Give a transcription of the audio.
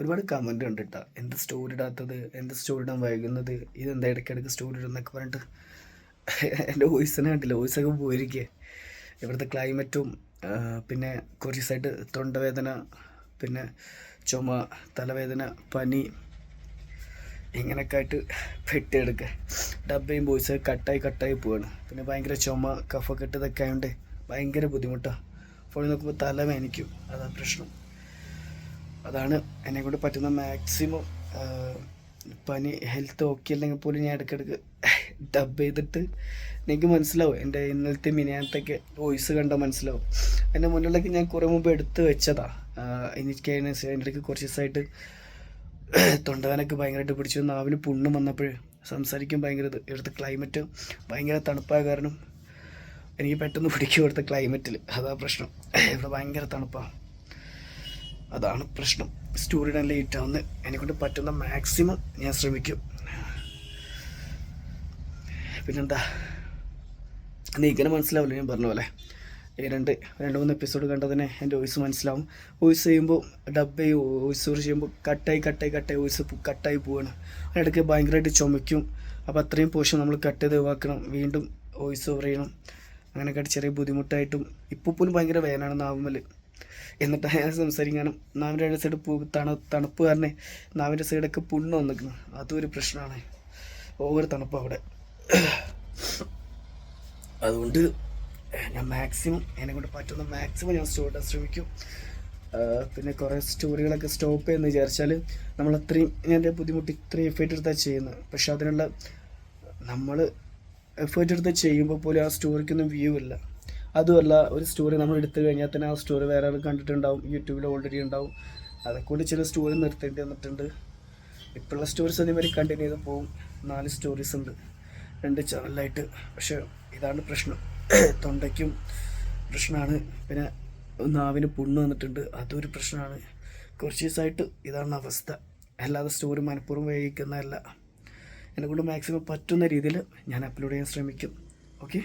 ഒരുപാട് കമന്റ് ഉണ്ട് കേട്ടോ എന്ത് സ്റ്റോറി ഇടാത്തത്? എന്ത് സ്റ്റോറി ഇടാൻ വൈകുന്നത്? ഇതെന്താ ഇടയ്ക്കിടയ്ക്ക് സ്റ്റോറി ഇടുന്നൊക്കെ പറഞ്ഞിട്ട് എന്റെ വോയിസിനെ കണ്ടില്ല. വോയിസൊക്കെ പോയിരിക്കുക ഇവിടുത്തെ ക്ലൈമറ്റും പിന്നെ കുറച്ച് ദിവസമായിട്ട് തൊണ്ടവേദന പിന്നെ ചുമ തലവേദന പനി ഇങ്ങനെയൊക്കെ ആയിട്ട് പെട്ടിയെടുക്കുക ഡബയും ബോയ്സ് കട്ടായി കട്ടായി പോവാണ്. പിന്നെ ഭയങ്കര ചുമ കഫക്കെട്ട് ഇതൊക്കെ ആയതുകൊണ്ട് ഭയങ്കര ബുദ്ധിമുട്ടാണ് ഫോണിൽ നോക്കുമ്പോൾ തല വേനിക്കും. അതാ പ്രശ്നം. അതാണ് എന്നെ കൊണ്ട് പറ്റുന്ന മാക്സിമം പനി ഹെൽത്ത് ഓക്കെ അല്ലെങ്കിൽ പോലും ഞാൻ ഇടയ്ക്കിടയ്ക്ക് ഡബ് ചെയ്തിട്ട് എനിക്ക് മനസ്സിലാവും. എന്റെ ഇന്നലത്തെ മിനിയാനത്തൊക്കെ വോയിസ് കണ്ടാൽ മനസ്സിലാവും. എന്റെ മുന്നിലേക്ക് ഞാൻ കുറേ മുമ്പ് എടുത്ത് വെച്ചതാ. എനിക്ക് അതിന് അതിന്റെ ഇടയ്ക്ക് കുറച്ച് ദിവസമായിട്ട് തൊണ്ടവേനൊക്കെ ഭയങ്കരമായിട്ട് പിടിച്ചു. നാവിന് പുണ്ണും വന്നപ്പോൾ സംസാരിക്കാൻ ഭയങ്കര ഇത് ഇവിടുത്തെ ക്ലൈമറ്റ് ഭയങ്കര തണുപ്പായ കാരണം എനിക്ക് പെട്ടെന്ന് പിടിക്കും ഇവിടുത്തെ ക്ലൈമറ്റിൽ അതാ പ്രശ്നം. ഇവിടെ ഭയങ്കര തണുപ്പാണ് അതാണ് പ്രശ്നം. സ്റ്റോറി ഇടാൻ ലേറ്റ് ആവുന്നത് എന്നെക്കൊണ്ട് പറ്റുന്ന മാക്സിമം ഞാൻ ശ്രമിക്കും. പിന്നെന്താ? നീക്കനെ മനസ്സിലാവില്ല? ഞാൻ പറഞ്ഞ പോലെ. രണ്ട് രണ്ട് മൂന്ന് എപ്പിസോഡ് കണ്ടതിന് എന്റെ വോയിസ് മനസ്സിലാവും. വോയിസ് ചെയ്യുമ്പോൾ ഡബ് ചെയ്യും വോയിസ് ചെയ്യുമ്പോൾ കട്ടായി കട്ടായി കട്ടായി വോയിസ് കട്ടായി പോവാണ്. അതിനിടയ്ക്ക് ഭയങ്കരമായിട്ട് ചുമയ്ക്കും. അപ്പോൾ അത്രയും പോഷൻ നമ്മൾ കട്ട് ചെയ്ത് ഒഴിവാക്കണം. വീണ്ടും വോയിസ് ഓവർ ചെയ്യണം. അങ്ങനെയൊക്കെ ചെറിയ ബുദ്ധിമുട്ടായിട്ടും ഇപ്പോൾ പോലും ഭയങ്കര വേനാണെന്ന് നാവുമ്മൽ എന്നിട്ട് അയാൾ സംസാരിക്കാനും നാവിന്റെ സൈഡ് പൂ തണു തണുപ്പ് കാരണം നാവിന്റെ സൈഡൊക്കെ പുണ്ണ് വന്നിരിക്കുന്നു. അതും ഒരു പ്രശ്നമാണ്. ഓവർ തണുപ്പ് അവിടെ. അതുകൊണ്ട് ഞാൻ മാക്സിമം എന്നെ കൊണ്ട് പറ്റുന്ന മാക്സിമം ഞാൻ സ്റ്റോട്ടാൻ ശ്രമിക്കും. പിന്നെ കുറേ സ്റ്റോറികളൊക്കെ സ്റ്റോപ്പ് ചെയ്യുന്നത് വിചാരിച്ചാൽ നമ്മൾ അത്രയും എന്റെ ബുദ്ധിമുട്ട് ഇത്രയും എഫേർട്ട് എടുത്താണ് ചെയ്യുന്നത് പക്ഷെ അതിനുള്ള നമ്മൾ എഫേർട്ട് എടുത്ത് ചെയ്യുമ്പോൾ പോലും ആ സ്റ്റോറിക്കൊന്നും വ്യൂ ഇല്ല. അതുമല്ല ഒരു സ്റ്റോറി നമ്മൾ എടുത്തു കഴിഞ്ഞാൽ തന്നെ ആ സ്റ്റോറി വേറെ ആൾ കണ്ടിട്ടുണ്ടാവും. യൂട്യൂബിൽ ഓൾറെഡി ഉണ്ടാവും. അതൊക്കെ ചില സ്റ്റോറി നിർത്തേണ്ടി വന്നിട്ടുണ്ട്. ഇപ്പോഴുള്ള സ്റ്റോറീസ് അതേമാതിരി കണ്ടിന്യൂ ചെയ്ത് പോകും നാല് സ്റ്റോറീസ് ഉണ്ട്. രണ്ട് ചാനലായിട്ട് പക്ഷേ ഇതാണ് പ്രശ്നം. തൊണ്ടയ്ക്കും പ്രശ്നമാണ് പിന്നെ നാവിന് പുണ്ണ് വന്നിട്ടുണ്ട്. അതൊരു പ്രശ്നമാണ് കുറച്ച് ദിവസമായിട്ട് ഇതാണ് അവസ്ഥ. അല്ലാതെ സ്റ്റോറി മനഃപൂർവം വൈകിക്കുന്നതല്ല എന്നെ കൊണ്ട് മാക്സിമം പറ്റുന്ന രീതിയിൽ ഞാൻ അപ്ലോഡ് ചെയ്യാൻ ശ്രമിക്കും. ഓക്കെ